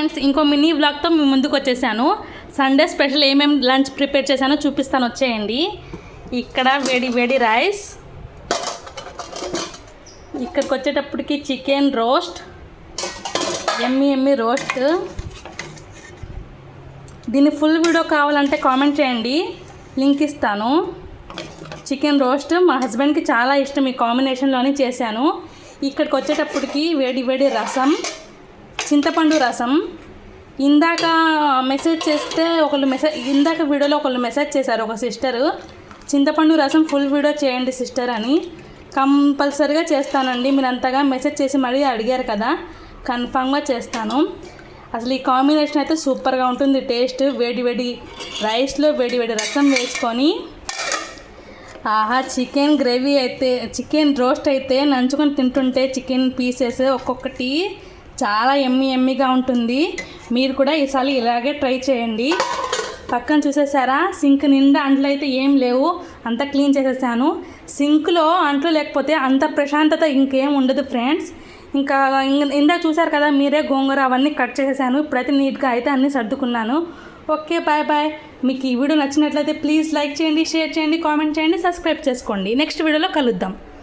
Friends ఇంకో mini వ్లాగ్తో మీ ముందుకు వచ్చేసాను. సండే స్పెషల్ ఏమేమి లంచ్ ప్రిపేర్ చేశానో చూపిస్తాను వచ్చేయండి. ఇక్కడ వేడి వేడి రైస్ ఇక్కడికి వచ్చేటప్పటికి చికెన్ రోస్ట్ ఎమ్మి ఎమ్మి రోస్ట్ దీని ఫుల్ వీడియో కావాలంటే కామెంట్ చేయండి. లింక్ ఇస్తాను. చికెన్ రోస్ట్ మా హస్బెండ్కి చాలా ఇష్టం ఈ కాంబినేషన్లోనే చేశాను. ఇక్కడికి వచ్చేటప్పటికి వేడి వేడి రసం. చింతపండు రసం. ఇందాక మెసేజ్ చేస్తే ఒకళ్ళు మెసేజ్ ఇందాక వీడియోలో ఒకళ్ళు మెసేజ్ చేశారు ఒక సిస్టర్ చింతపండు రసం ఫుల్ వీడియో చేయండి సిస్టర్ అని. కంపల్సరీగా చేస్తానండి. మీరు అంతగా మెసేజ్ చేసి మరీ అడిగారు కదా. కన్ఫామ్గా చేస్తాను. అసలు ఈ కాంబినేషన్ అయితే సూపర్గా ఉంటుంది. టేస్ట్ వేడి వేడి రైస్లో వేడి వేడి రసం వేసుకొని. ఆహా చికెన్ గ్రేవీ అయితే చికెన్ రోస్ట్ అయితే నంచుకొని తింటుంటే చికెన్ పీసెస్ ఒక్కొక్కటి చాలా ఎమ్మి ఎమ్మిగా ఉంటుంది. మీరు కూడా ఈసారి ఇలాగే ట్రై చేయండి. పక్కన చూసేసారా? సింక్ నిండా అంట్లు అయితే ఏం లేవు. అంతా క్లీన్ చేసేసాను. సింక్లో అంట్లు లేకపోతే అంత ప్రశాంతత ఇంకేం ఉండదు ఫ్రెండ్స్. ఇంకా ఇందా ఇందాక చూసారు కదా మీరే గోంగూర అవన్నీ కట్ చేసేసాను. ఇప్పుడైతే నీట్గా అయితే అన్నీ సర్దుకున్నాను. Okay bye bye. మీకు ఈ వీడియో నచ్చినట్లయితే ప్లీజ్ లైక్ చేయండి షేర్ చేయండి కామెంట్ చేయండి సబ్స్క్రైబ్ చేసుకోండి. నెక్స్ట్ వీడియోలో కలుద్దాం.